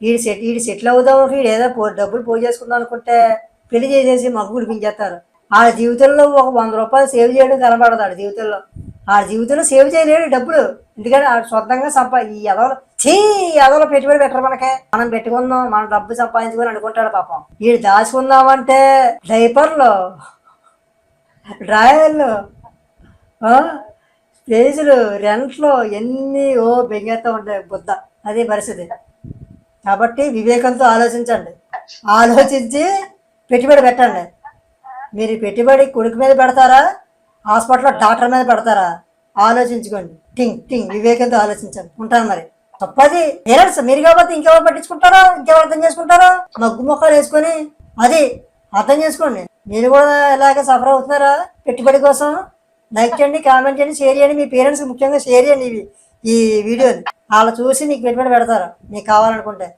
వీడు సెట్ వీడు సెటిల్ అవుదాం వీడు ఏదో పో డబ్బులు పో చేసుకుందాం అనుకుంటే పెళ్ళి చేసేసి మగ్గు గుడిపించేస్తారు ఆ జీవితంలో ఒక వంద రూపాయలు సేవ్ చేయడం కనబడదు ఆడ జీవితంలో. ఆ జీవితంలో సేవ్ చేయలేడు డబ్బులు. ఎందుకంటే ఆడు సొంతంగా సంపా ఈ ఎదవలు చీ ఎదవలో పెట్టుబడి పెట్టరు మనకే. మనం పెట్టుకుందాం మన డబ్బు సంపాదించుకొని అనుకుంటాడు పాపం. వీడు దాచుకుందామంటే డైపర్లు డ్రాయర్లు ఆ, రెంట్లు ఎన్ని ఓ బెంగేస్తూ ఉంటాయి బుద్ధ. అదే పరిస్థితి. కాబట్టి వివేకంతో ఆలోచించండి. ఆలోచించి పెట్టుబడి పెట్టండి. మీరు పెట్టుబడి కొడుకు మీద పెడతారా? హాస్పిటల్లో డాక్టర్ మీద పెడతారా? ఆలోచించుకోండి. టింగ్ టింగ్. వివేకంతో ఆలోచించండి. ఉంటాను మరి. తప్పది. పేరెంట్స్ మీరు కాబట్టి ఇంకెవరు పట్టించుకుంటారా? ఇంకెవరు అర్థం చేసుకుంటారా? మగ్గు మొక్కలు వేసుకొని అది అర్థం చేసుకోండి. మీరు కూడా ఇలాగ సఫర్ అవుతున్నారా? పెట్టుబడి కోసం లైక్ చేయండి కామెంట్ చేయండి షేర్ చేయండి. మీ పేరెంట్స్ ముఖ్యంగా షేర్ చేయండి ఇవి ఈ వీడియోని. వాళ్ళు చూసి మీకు పెట్టుబడి పెడతారు. మీకు కావాలనుకుంటే.